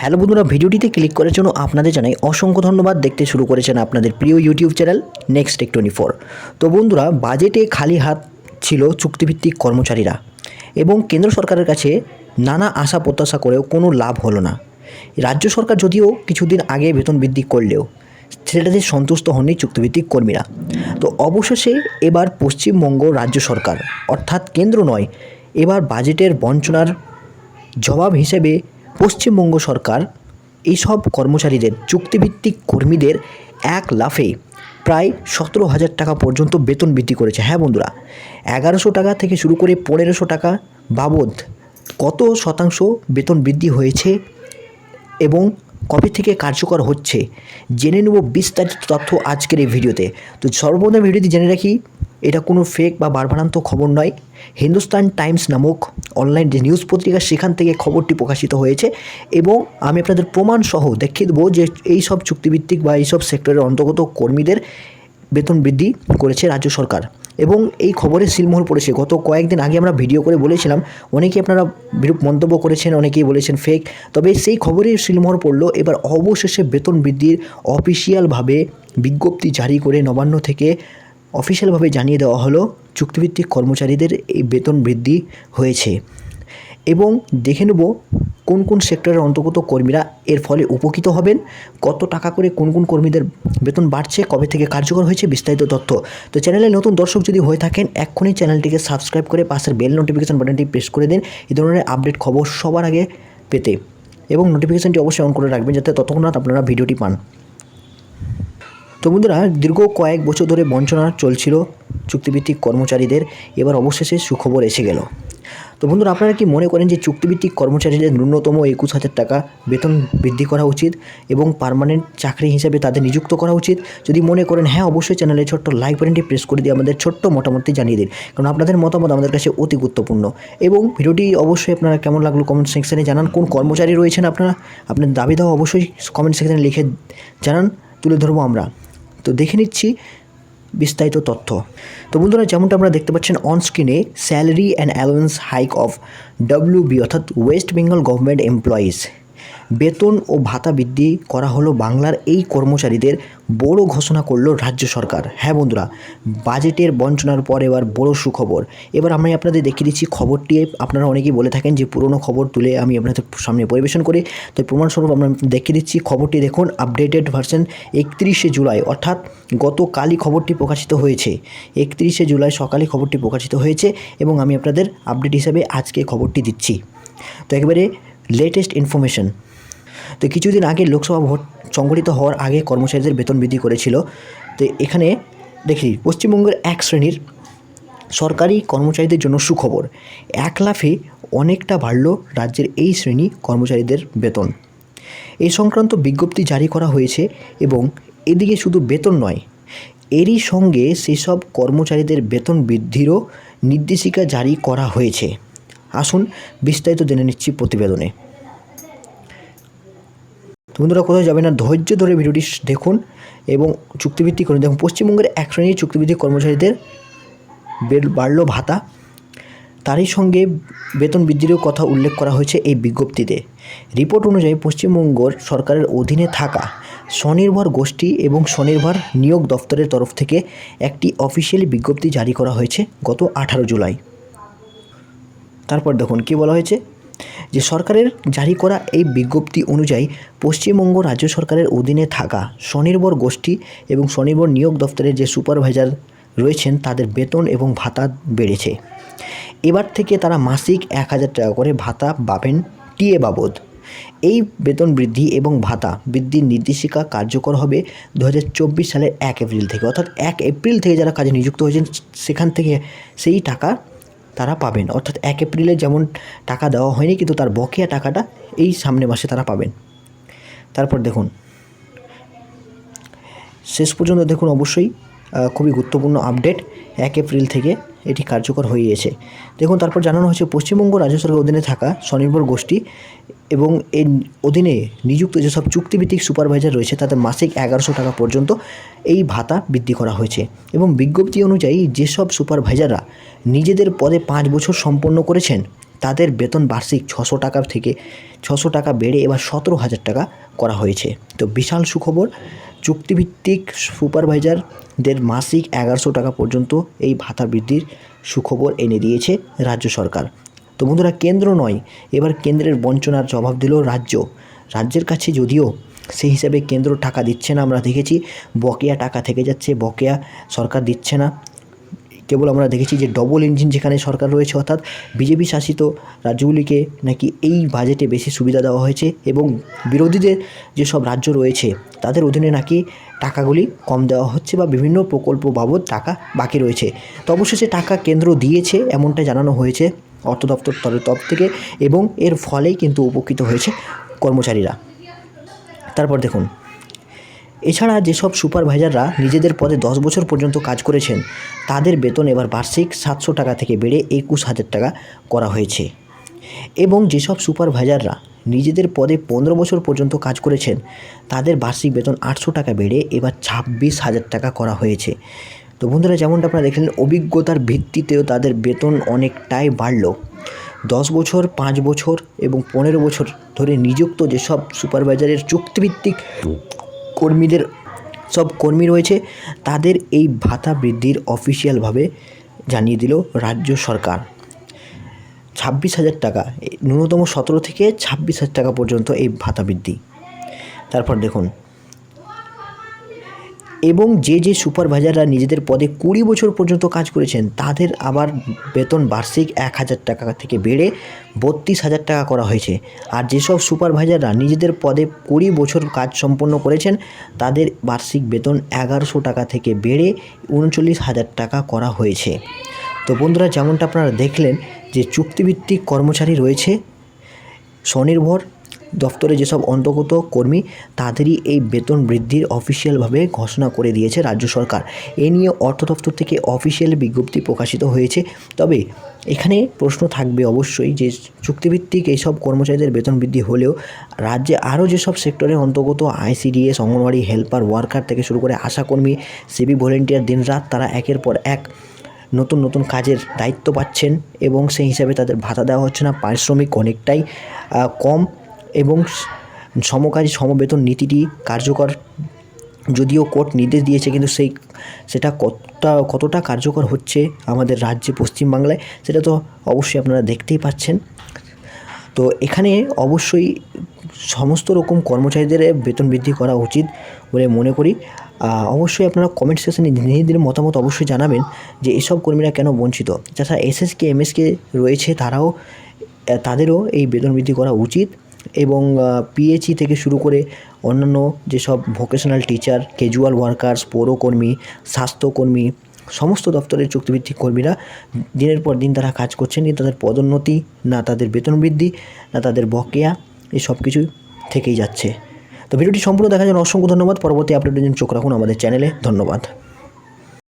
Hello বন্ধুরা, ভিডিওটিতে click করার জন্য আপনাদের জানাই অসংখ্য ধন্যবাদ। দেখতে শুরু করেছেন আপনাদের প্রিয় YouTube channel next tech twenty four তো বন্ধুরা বাজেটে খালি হাত ছিল চুক্তিভিত্তিক কর্মচারীরা এবং কেন্দ্র সরকারের কাছে নানা আশা প্রত্যাশা করেও কোনো লাভ হলো না। রাজ্য সরকার যদিও কিছুদিন আগে বেতন বৃদ্ধি করলেও সেটাতে সন্তুষ্ট হননি চুক্তিভিত্তিক কর্মীরা। তো অবশেষে এবার পশ্চিমবঙ্গ রাজ্য সরকার, অর্থাৎ কেন্দ্র নয়, এবার বাজেটের বঞ্চনার জবাব হিসেবে পশ্চিমবঙ্গ সরকার এইসব কর্মচারীদের চুক্তিভিত্তিক কর্মীদের এক লাফে প্রায় সতেরো হাজার টাকা পর্যন্ত বেতন বৃদ্ধি করেছে। হ্যাঁ বন্ধুরা, এগারোশো টাকা থেকে শুরু করে পনেরোশো টাকা বাবদ কত শতাংশ বেতন বৃদ্ধি হয়েছে এবং কবে থেকে কার্যকর হচ্ছে, জেনে নেব বিস্তারিত তথ্য আজকের এই ভিডিওতে। তো সর্বপ্রথম ভিডিওতে জেনে রাখি এটা কোনো ফেক বা বারবারান্ত খবর নয়। হিন্দুস্তান টাইমস নামক অনলাইন যে নিউজ পত্রিকা, সেখান থেকে খবরটি প্রকাশিত হয়েছে এবং আমি আপনাদের প্রমাণসহ দেখিয়ে দেবো যে এই সব চুক্তিভিত্তিক বা এইসব সেক্টরের অন্তর্গত কর্মীদের বেতন বৃদ্ধি করেছে রাজ্য সরকার এবং এই খবরে সিলমোহর পড়েছে। গত কয়েকদিন আগে আমরা ভিডিও করে বলেছিলাম, অনেকেই আপনারা বিরূপ মন্তব্য করেছেন, অনেকেই বলেছেন ফেক তবে সেই খবরে সিলমোহর পড়ল। এবার অবশেষে বেতন বৃদ্ধির অফিসিয়ালভাবে বিজ্ঞপ্তি জারি করে নবান্ন থেকে অফিসিয়ালভাবে জানিয়ে দেওয়া হলো, চুক্তিভিত্তিক কর্মচারীদের এই বেতন বৃদ্ধি হয়েছে। এবং দেখে নেব কোন কোন সেক্টরের অন্তর্গত কর্মীরা এর ফলে উপকৃত হবেন, কত টাকা করে কোন কোন কর্মীদের বেতন বাড়ছে, কবে থেকে কার্যকর হয়েছে বিস্তারিত তথ্য। তো চ্যানেলে নতুন দর্শক যদি হয়ে থাকেন, এক্ষুনি চ্যানেলটিকে সাবস্ক্রাইব করে পাশের বেল নোটিফিকেশন বাটনটি প্রেস করে দিন। এই ধরনের আপডেট খবর সবার আগে পেতে। এবং নোটিফিকেশানটি অবশ্যই অন করে রাখবেন, যাতে ততক্ষণ আপনারা ভিডিওটি পান। তো বন্ধুরা, দীর্ঘ কয়েক বছর ধরে বঞ্চনা চলছিল চুক্তিভিত্তিক কর্মচারীদের। এবার অবশেষে সুখবর এসে গেল। তো বন্ধুরা, আপনারা কি মনে করেন যে চুক্তিভিত্তিক কর্মচারীদের ন্যূনতম একুশ হাজার টাকা বেতন বৃদ্ধি করা উচিত এবং পার্মানেন্ট চাকরি হিসাবে তাদের নিযুক্ত করা উচিত? যদি মনে করেন হ্যাঁ অবশ্যই চ্যানেলে ছোট্ট লাইক বাটনটি প্রেস করে দিয়ে আমাদের ছোট্ট মতামতটি জানিয়ে দিন। কারণ আপনাদের মতামত আমাদের কাছে অতি গুরুত্বপূর্ণ। এবং ভিডিওটি অবশ্যই আপনারা কেমন লাগল কমেন্ট সেকশানে জানান। কোন কর্মচারী রয়েছেন আপনারা? আপনার দাবি দাওয়া অবশ্যই কমেন্ট সেকশানে লিখে জানান। তুলে ধরবো আমরা। তো দেখে নিচ্ছি বিস্তারিত তথ্য। তো বন্ধুরা, যেমনটা আমরা দেখতে পাচ্ছেন অন স্ক্রিনে salary and allowance hike of WB অর্থাৎ ওয়েস্ট বেঙ্গল গভর্নমেন্ট এমপ্লয়িজ বেতন ও ভাতা বৃদ্ধি করা হলো বাংলার এই কর্মচারীদের বড় ঘোষণা করল রাজ্য সরকার। হ্যাঁ বন্ধুরা, বাজেটের বঞ্চনার পর এবার বড় সুখবর। এবার আমি আপনাদের দেখিয়ে দিচ্ছি খবরটি। আপনারা অনেকেই বলে থাকেন যে পুরনো খবর তুলে আমি আপনাদের সামনে পরিবেশন করি। তো প্রমাণস্বরূপ আমরা দেখিয়ে দিচ্ছি খবরটি দেখুন আপডেটেড ভার্সন একত্রিশে জুলাই। অর্থাৎ গতকালই খবরটি প্রকাশিত হয়েছে। একত্রিশে জুলাই সকালে খবরটি প্রকাশিত হয়েছে এবং আমি আপনাদের আপডেট হিসাবে আজকে খবরটি দিচ্ছি। তো একেবারে লেটেস্ট ইনফরমেশন তো কিছুদিন আগে লোকসভা ভোট সংগঠিত হওয়ার আগে কর্মচারীদের বেতন বৃদ্ধি করেছিল। তো এখানে দেখি, পশ্চিমবঙ্গের এক শ্রেণির সরকারি কর্মচারীদের জন্য সুখবর। এক লাফে অনেকটা বাড়ল রাজ্যের এই শ্রেণি কর্মচারীদের বেতন। এই সংক্রান্ত বিজ্ঞপ্তি জারি করা হয়েছে এবং এদিকে শুধু বেতন নয়, এরই সঙ্গে সেসব কর্মচারীদের বেতন বৃদ্ধিরও নির্দেশিকা জারি করা হয়েছে। আসুন, বিস্তারিত জেনে নিচ্ছি প্রতিবেদনে। বন্ধুরা, কোথাও যাবেন না, ধৈর্য ধরে ভিডিওটি দেখুন এবং চুক্তিভিত্তিক করুন। দেখুন, পশ্চিমবঙ্গের এক শ্রেণির চুক্তিভিত্তিক কর্মচারীদের বাড়ল ভাতা। তারই সঙ্গে বেতন বৃদ্ধিরও কথা উল্লেখ করা হয়েছে এই বিজ্ঞপ্তিতে। রিপোর্ট অনুযায়ী পশ্চিমবঙ্গর সরকারের অধীনে থাকা স্বনির্ভর গোষ্ঠী এবং স্বনির্ভর নিয়োগ দপ্তরের তরফ থেকে একটি অফিসিয়ালি বিজ্ঞপ্তি জারি করা হয়েছে গত আঠারো জুলাই। তারপর দেখুন কি বলা হয়েছে? যে সরকারের জারি করা এই বিজ্ঞপ্তি অনুযায়ী পশ্চিমবঙ্গ রাজ্য সরকারের অধীনে থাকা স্বনির্ভর গোষ্ঠী এবং স্বনির্ভর নিয়োগ দপ্তরের যে সুপারভাইজার রয়েছেন তাদের বেতন এবং ভাতা বেড়েছে। এবার থেকে তারা মাসিক এক হাজার টাকা করে ভাতা পাবেন টিএ বাবদ। এই বেতন বৃদ্ধি এবং ভাতা বৃদ্ধির নির্দেশিকা কার্যকর হবে দু হাজার চব্বিশ সালের এক এপ্রিল থেকে। অর্থাৎ এক এপ্রিল থেকে যারা কাজে নিযুক্ত হয়েছেন, সেখান থেকে সেই টাকা তারা পাবেন। অর্থাৎ এক এপ্রিলে যেমন টাকা দেওয়া হয়নি, কিন্তু তার বকেয়া টাকাটা এই সামনে মাসে তারা পাবেন। তারপর দেখুন, শেষ পর্যন্ত দেখুন অবশ্যই খুবই গুরুত্বপূর্ণ আপডেট এক এপ্রিল থেকে এটি কার্যকর হয়েছে দেখুন, তারপর জানানো হয়েছে, পশ্চিমবঙ্গ রাজ্য সরকারের অধীনে থাকা স্বনির্ভর গোষ্ঠী এবং এর অধীনে নিযুক্ত যেসব চুক্তিভিত্তিক সুপারভাইজার রয়েছে তাদের মাসিক এগারোশো টাকা পর্যন্ত এই ভাতা বৃদ্ধি করা হয়েছে। এবং বিজ্ঞপ্তি অনুযায়ী, যেসব সুপারভাইজাররা নিজেদের পদে পাঁচ বছর সম্পন্ন করেছেন, তাদের বেতন বার্ষিক ছশো টাকা থেকে ছশো টাকা বেড়ে এবার সতেরো হাজার টাকা করা হয়েছে। তো বিশাল সুখবর চুক্তিভিত্তিক সুপারভাইজারদের মাসিক এগারোশো টাকা পর্যন্ত এই ভাতা বৃদ্ধির সুখবর এনে দিয়েছে রাজ্য সরকার। তো বন্ধুরা, কেন্দ্র নয়, এবার কেন্দ্রের বঞ্চনার জবাব দিল রাজ্য। রাজ্যের কাছে যদিও সেই হিসাবে কেন্দ্র টাকা দিচ্ছে না, আমরা দেখেছি বকেয়া টাকা থেকে যাচ্ছে, বকেয়া সরকার দিচ্ছে না। কেবল আমরা দেখেছি যে ডবল ইঞ্জিন যেখানে সরকার রয়েছে, অর্থাৎ বিজেপি শাসিত রাজ্যগুলিকে নাকি এই বাজেটে বেশি সুবিধা দেওয়া হয়েছে এবং বিরোধীদের যেসব রাজ্য রয়েছে, তাদের অধীনে নাকি টাকাগুলি কম দেওয়া হচ্ছে বা বিভিন্ন প্রকল্প বাবদ টাকা বাকি রয়েছে। তো অবশ্যই সে টাকা কেন্দ্র দিয়েছে এমনটা জানানো হয়েছে অর্থ দপ্তর তরফ থেকে এবং এর ফলেই কিন্তু উপকৃত হয়েছে কর্মচারীরা। তারপর দেখুন এছাড়া যেসব সুপারভাইজাররা নিজেদের পদে দশ বছর পর্যন্ত কাজ করেছেন, তাদের বেতন এবার বার্ষিক সাতশো টাকা থেকে বেড়ে একুশ হাজার টাকা করা হয়েছে। এবং যেসব সুপারভাইজাররা নিজেদের পদে পনেরো বছর পর্যন্ত কাজ করেছেন, তাদের বার্ষিক বেতন আটশো টাকা বেড়ে এবার ছাব্বিশ হাজার টাকা করা হয়েছে। তো বন্ধুরা, যেমনটা আপনারা দেখলেন, অভিজ্ঞতার ভিত্তিতেও তাদের বেতন অনেকটাই বাড়লো। দশ বছর, পাঁচ বছর এবং পনেরো বছর ধরে নিযুক্ত যেসব সুপারভাইজারের চুক্তিভিত্তিক কর্মীদের, সব কর্মী রয়েছে, তাদের এই ভাতা বৃদ্ধির অফিসিয়ালভাবে জানিয়ে দিল রাজ্য সরকার। ছাব্বিশ হাজার টাকা ন্যূনতম সতেরো থেকে ছাব্বিশ হাজার টাকা পর্যন্ত এই ভাতা বৃদ্ধি। তারপর দেখুন এবং যে যে সুপারভাইজাররা নিজেদের পদে কুড়ি বছর পর্যন্ত কাজ করেছেন, তাদের আবার বেতন বার্ষিক এক হাজার টাকা থেকে বেড়ে বত্রিশ হাজার টাকা করা হয়েছে। আর যেসব সুপারভাইজাররা নিজেদের পদে কুড়ি বছর কাজ সম্পন্ন করেছেন, তাদের বার্ষিক বেতন এগারোশো টাকা থেকে বেড়ে উনচল্লিশ হাজার টাকা করা হয়েছে। তো বন্ধুরা, যেমনটা আপনারা দেখলেন যে চুক্তিভিত্তিক কর্মচারী রয়েছে, স্বনির্ভর দপ্তরে যেসব অন্তর্গত কর্মী, তাদেরই এই বেতন বৃদ্ধির অফিসিয়ালভাবে ঘোষণা করে দিয়েছে রাজ্য সরকার। এ নিয়ে অর্থ দপ্তর থেকে অফিসিয়াল বিজ্ঞপ্তি প্রকাশিত হয়েছে। তবে এখানে প্রশ্ন থাকবে অবশ্যই যে চুক্তিভিত্তিক এইসব কর্মচারীদের বেতন বৃদ্ধি হলেও রাজ্যে আরও যেসব সেক্টরের অন্তর্গত আইসিডিএস, অঙ্গনওয়াড়ি, হেল্পার, ওয়ার্কার থেকে শুরু করে আশাকর্মী সিবি ভলেন্টিয়ার দিনরাত তারা একের পর এক নতুন নতুন কাজের দায়িত্ব পাচ্ছেন এবং সেই হিসাবে তাদের ভাতা দেওয়া হচ্ছে না। পারিশ্রমিক অনেকটাই কম। এবং স- সমকাজী সমবেতন নীতিটি কার্যকর। যদিও কোর্ট নির্দেশ দিয়েছে, কিন্তু সেই, সেটা কতটা কতটা কার্যকর হচ্ছে আমাদের রাজ্যে পশ্চিমবাংলায়, সেটা তো অবশ্যই আপনারা দেখতেই পাচ্ছেন। তো এখানে অবশ্যই সমস্ত রকম কর্মচারীদের বেতন বৃদ্ধি করা উচিত বলে মনে করি। অবশ্যই আপনারা কমেন্ট সেকশনে নিজেদের মতামত অবশ্যই জানাবেন যে এসব কর্মীরা কেন বঞ্চিত। যারা এসএসকে, এমএসকে রয়েছে তারাও তাদেরও এই বেতন বৃদ্ধি করা উচিত। এবং পিএইচই থেকে শুরু করে অন্যান্য যেসব ভোকেশনাল টিচার ক্যাজুয়াল ওয়ার্কার্স পৌরকর্মী, স্বাস্থ্যকর্মী, সমস্ত দপ্তরের চুক্তিভিত্তিক কর্মীরা দিনের পর দিন তারা কাজ করছেন। কিন্তু তাদের পদোন্নতি, না তাদের বেতন বৃদ্ধি, না তাদের বকেয়া এই সব কিছুই থেকেই যাচ্ছে। তো ভিডিওটি সম্পূর্ণ দেখার জন্য অসংখ্য ধন্যবাদ। পরবর্তী আপডেটের জন্য চোখ রাখুন আমাদের চ্যানেলে। ধন্যবাদ।